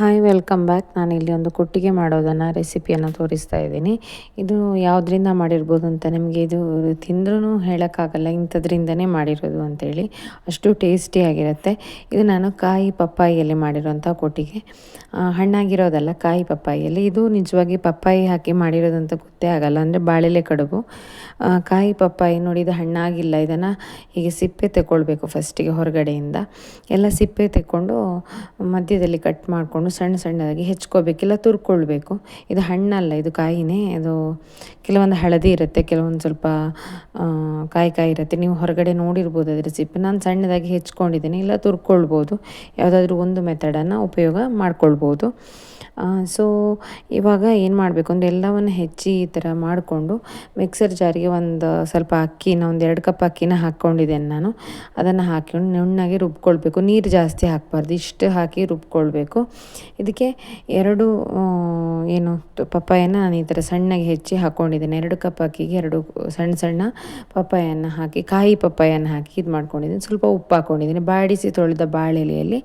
Hi welcome back ನಾನು ಇಲ್ಲಿ ಒಂದು ಕೊಟ್ಟಿಗೆ ಮಾಡೋದನ್ನು, ರೆಸಿಪಿಯನ್ನು ತೋರಿಸ್ತಾ ಇದ್ದೀನಿ. ಇದು ಯಾವುದರಿಂದ ಮಾಡಿರ್ಬೋದು ಅಂತ ನಿಮಗೆ ಇದು ತಿಂದ್ರೂ ಹೇಳೋಕ್ಕಾಗಲ್ಲ, ಇಂಥದ್ರಿಂದನೇ ಮಾಡಿರೋದು ಅಂತೇಳಿ. ಅಷ್ಟು ಟೇಸ್ಟಿಯಾಗಿರುತ್ತೆ ಇದು ನಾನು ಕಾಯಿ ಪಪ್ಪಾಯಿಯಲ್ಲಿ ಮಾಡಿರೋಂಥ ಕೊಟ್ಟಿಗೆ. ಹಣ್ಣಾಗಿರೋದಲ್ಲ ಕಾಯಿ ಪಪ್ಪಾಯಿಯಲ್ಲಿ. ಇದು ನಿಜವಾಗಿ ಪಪ್ಪಾಯಿ ಹಾಕಿ ಮಾಡಿರೋದಂತ ಗೊತ್ತೇ ಆಗಲ್ಲ, ಅಂದರೆ ಬಾಳೆಲೆ ಕಡುಬು. ಕಾಯಿ ಪಪ್ಪಾಯಿ ನೋಡಿ ಇದು ಹಣ್ಣಾಗಿಲ್ಲ, ಇದನ್ನು ಹೀಗೆ ಸಿಪ್ಪೆ ತಗೊಳ್ಬೇಕು ಫಸ್ಟಿಗೆ ಹೊರಗಡೆಯಿಂದ. ಎಲ್ಲ ಸಿಪ್ಪೆ ತಗೊಂಡು ಮಧ್ಯದಲ್ಲಿ ಕಟ್ ಮಾಡಿಕೊಂಡು ಸಣ್ಣ ಸಣ್ಣದಾಗಿ ಹೆಚ್ಕೋಬೇಕಿಲ್ಲ ತುರ್ಕೊಳ್ಬೇಕು. ಇದು ಹಣ್ಣಲ್ಲ, ಇದು ಕಾಯಿನೇ, ಅದು ಕೆಲವೊಂದು ಹಳದಿ ಇರುತ್ತೆ, ಕೆಲವೊಂದು ಸ್ವಲ್ಪ ಕಾಯಿ ಕಾಯಿ ಇರುತ್ತೆ. ನೀವು ಹೊರಗಡೆ ನೋಡಿರ್ಬೋದು ಅದರ ಸಿಪ್ಪೆ ನಾನು ಸಣ್ಣದಾಗಿ ಹೆಚ್ಕೊಂಡಿದ್ದೀನಿ, ಇಲ್ಲ ತುರ್ಕೊಳ್ಬೋದು. ಯಾವುದಾದ್ರೂ ಒಂದು ಮೆಥಡನ್ನು ಉಪಯೋಗ ಮಾಡ್ಕೊಳ್ಬೋದು. ಸೊ ಇವಾಗ ಏನು ಮಾಡಬೇಕು? ಅಂದರೆ ಎಲ್ಲವನ್ನು ಹೆಚ್ಚಿ ಈ ಥರ ಮಾಡಿಕೊಂಡು ಮಿಕ್ಸರ್ ಜಾರಿಗೆ ಒಂದು ಸ್ವಲ್ಪ ಅಕ್ಕಿನ, ಒಂದು ಎರಡು ಕಪ್ ಅಕ್ಕಿನ ಹಾಕ್ಕೊಂಡಿದ್ದೇನೆ ನಾನು. ಅದನ್ನು ಹಾಕಿಕೊಂಡು ನುಣ್ಣಗೆ ರುಬ್ಕೊಳ್ಬೇಕು. ನೀರು ಜಾಸ್ತಿ ಹಾಕಬಾರ್ದು. ಇಷ್ಟು ಹಾಕಿ ರುಬ್ಕೊಳ್ಬೇಕು. ಇದಕ್ಕೆ ಎರಡು ಏನು ಪಪ್ಪಾಯನ ನಾನು ಈ ಥರ ಸಣ್ಣಗೆ ಹೆಚ್ಚಿ ಹಾಕ್ಕೊಂಡಿದ್ದೇನೆ ಎರಡು ಕಪ್ ಅಕ್ಕಿಗೆ ಎರಡು ಸಣ್ಣ ಸಣ್ಣ ಪಪ್ಪಾಯನ್ನು ಹಾಕಿ, ಕಾಯಿ ಪಪ್ಪಾಯನ್ನು ಹಾಕಿ ಇದು ಮಾಡ್ಕೊಂಡಿದ್ದೀನಿ. ಸ್ವಲ್ಪ ಉಪ್ಪು ಹಾಕ್ಕೊಂಡಿದ್ದೀನಿ ಬಾಡಿಸಿ ತೊಳೆದ ಬಾಳೆಲೆಯಲ್ಲಿ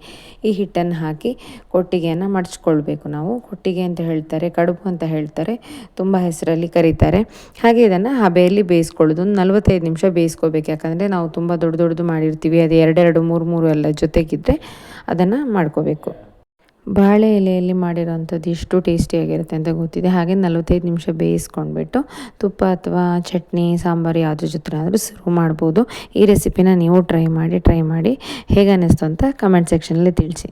ಈ ಹಿಟ್ಟನ್ನು ಹಾಕಿ ಕೊಟ್ಟಿಗೆಯನ್ನು ಮಡಚ್ಕೊಳ್ಬೇಕು ನಾವು ಕೊಟ್ಟಿಗೆ ಅಂತ ಹೇಳ್ತಾರೆ, ಕಡುಬು ಅಂತ ಹೇಳ್ತಾರೆ, ತುಂಬ ಹೆಸರಲ್ಲಿ ಕರೀತಾರೆ. ಹಾಗೆ ಇದನ್ನು ಹಬೆಯಲ್ಲಿ ಬೇಯಿಸ್ಕೊಳ್ಳೋದು, ಒಂದು ನಲ್ವತ್ತೈದು ನಿಮಿಷ ಬೇಯಿಸ್ಕೋಬೇಕು. ಯಾಕಂದರೆ ನಾವು ತುಂಬ ದೊಡ್ಡ ದೊಡ್ಡದು ಮಾಡಿರ್ತೀವಿ, ಅದು ಎರಡೆರಡು, ಮೂರು ಮೂರು ಎಲ್ಲ ಜೊತೆಗಿದ್ದರೆ ಅದನ್ನು ಮಾಡ್ಕೋಬೇಕು. ಬಾಳೆ ಎಲೆಯಲ್ಲಿ ಮಾಡಿರೋವಂಥದ್ದು ಎಷ್ಟು ಟೇಸ್ಟಿಯಾಗಿರುತ್ತೆ ಅಂತ ಗೊತ್ತಿದೆ. ಹಾಗೆ ನಲವತ್ತೈದು ನಿಮಿಷ ಬೇಯಿಸ್ಕೊಂಡ್ಬಿಟ್ಟು ತುಪ್ಪ ಅಥವಾ ಚಟ್ನಿ, ಸಾಂಬಾರು ಯಾವುದ್ರ ಜೊತೆ ಆದರೂ ಸರ್ವ್ ಮಾಡ್ಬೋದು. ಈ ರೆಸಿಪಿನ ನೀವು ಟ್ರೈ ಮಾಡಿ ಟ್ರೈ ಮಾಡಿ. ಹೇಗೆ ಅನ್ನಿಸ್ತು ಅಂತ ಕಮೆಂಟ್ ಸೆಕ್ಷನಲ್ಲಿ ತಿಳಿಸಿ.